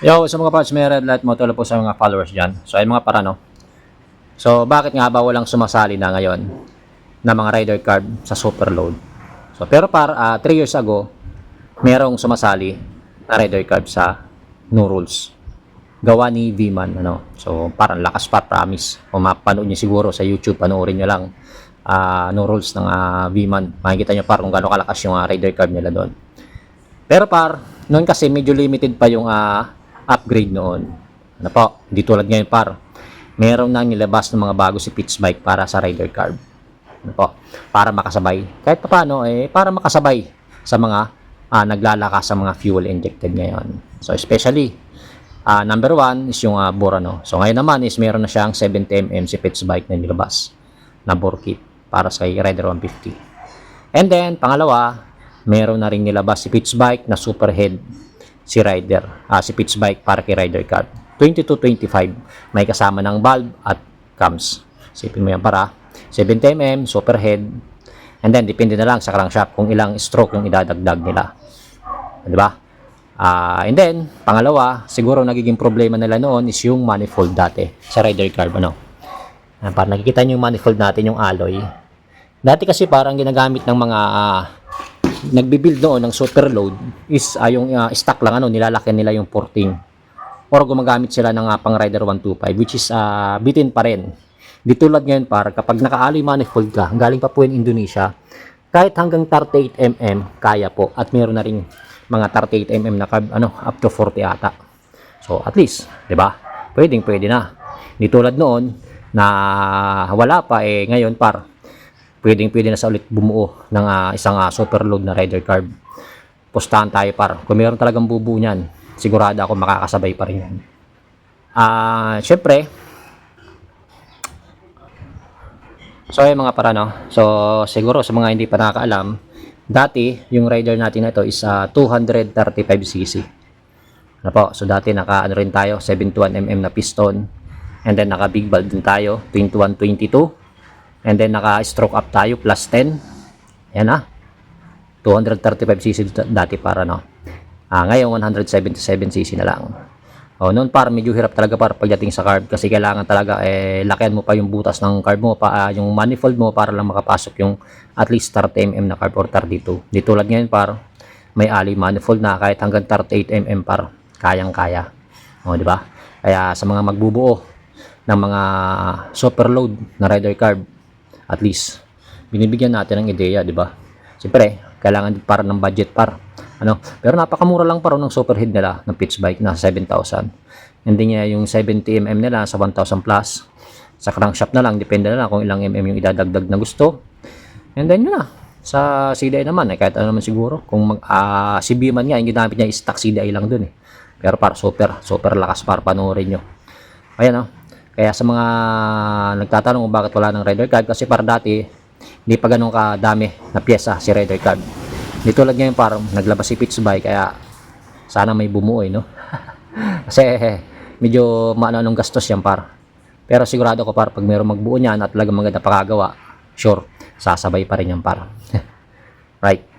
Yo, sa mga parts, may red light mo tulo po sa mga followers dyan. So, ayun mga para, no? So, bakit nga ba walang sumasali na ngayon na mga rider card sa super load? So, pero par 3 years ago, merong sumasali na rider card sa no rules. Gawa ni V-Man, ano? So, parang lakas pa, promise. Kung mapanood niyo siguro sa YouTube, panoorin niyo lang ah, no rules ng ah, V-Man. Makikita niyo par kung gaano kalakas yung ah, rider card nila doon. Pero par, noon kasi medyo limited pa yung ah, upgrade noon. Ano po, hindi tulad ngayon par. Meron nang nilabas ng mga bago si Pitch Bike para sa rider card. Ano po, para makasabay. Kahit pa paano, eh, para makasabay sa mga ah, naglalakas sa mga fuel injected ngayon. So, especially, ah, number one is yung uh, Burano. So, ngayon naman is meron na siyang 70mm si Pitch Bike na nilabas na bore kit para sa Rider 150. And then, pangalawa, meron na rin nilabas si Pitch Bike na superhead si Rider, ah, si Pitch Bike para kay Rider Card. 2225, may kasama ng valve at cams. Sipin mo yan para 70mm, superhead, and then depende na lang sa crankshaft kung ilang stroke yung idadagdag nila. Di ba? Ah, and then, pangalawa, siguro nagiging problema nila noon is yung manifold dati sa Rider Card. Ano? Ah, para nakikita nyo yung manifold natin, yung alloy. Dati kasi parang ginagamit ng mga ah, nagbibuild noon ng super load is ah, yung ah, stock lang ano nilalaki nila yung porting. Or gumagamit sila ng ah, pang rider 125 which is ah, bitin pa rin. Di tulad ngayon par kapag nakaaloy manifold ka galing pa po in Indonesia kahit hanggang 38 mm kaya po. At meron na rin mga 38 mm na ano up to 40 ata. So at least di ba? Pwedeng pwede na. Di tulad noon na wala pa eh ngayon par pwedeng pwede na sa ulit bumuo ng ah, isang ah, super load na rider carb. Pustahan tayo par. Kung meron talagang bubu niyan, sigurado ako makakasabay pa rin yan. Ah, syempre, So ayun mga para no. So siguro sa mga hindi pa nakakaalam, dati yung rider natin na ito is ah, 235cc. Ano po? So dati naka ano rin tayo 71mm na piston. And then naka big valve din tayo 2122. And then naka-stroke up tayo plus 10. Yan na. 235cc d- dati para no. Ah, ngayon 177cc na lang. Oh, noon par medyo hirap talaga par pagdating sa carb kasi kailangan talaga eh lakihan mo pa yung butas ng carb mo pa ah, yung manifold mo para lang makapasok yung at least 30 mm na carb or 32. Di tulad ngayon par may ali manifold na kahit hanggang 38 mm par kayang-kaya. Oh, di ba? Kaya sa mga magbubuo ng mga super load na rider carb at least binibigyan natin ng ideya, di ba? Siyempre, kailangan para ng budget par. Ano? Pero napakamura lang pa rin ng superhead nila ng pitch bike na 7,000. Hindi niya yung 70mm nila sa 1,000 plus. Sa crankshaft na lang, depende na lang kung ilang mm yung idadagdag na gusto. And then yun na. Sa CDI naman, eh, kahit ano naman siguro. Kung mag, ah, si B-Man nga, yung ginamit niya is stock CDI lang dun eh. Pero para super, super lakas para panoorin nyo. Ayan oh. Kaya sa mga nagtatanong kung bakit wala ng rider card, kasi para dati, hindi pa ganun kadami na pyesa si rider card. Di tulad ngayon parang naglabas si Bike, kaya sana may bumuo eh, no? kasi medyo maano anong gastos yan par. Pero sigurado ko par pag mayroong magbuo niyan at talagang maganda pakagawa, sure, sasabay pa rin yan par. right.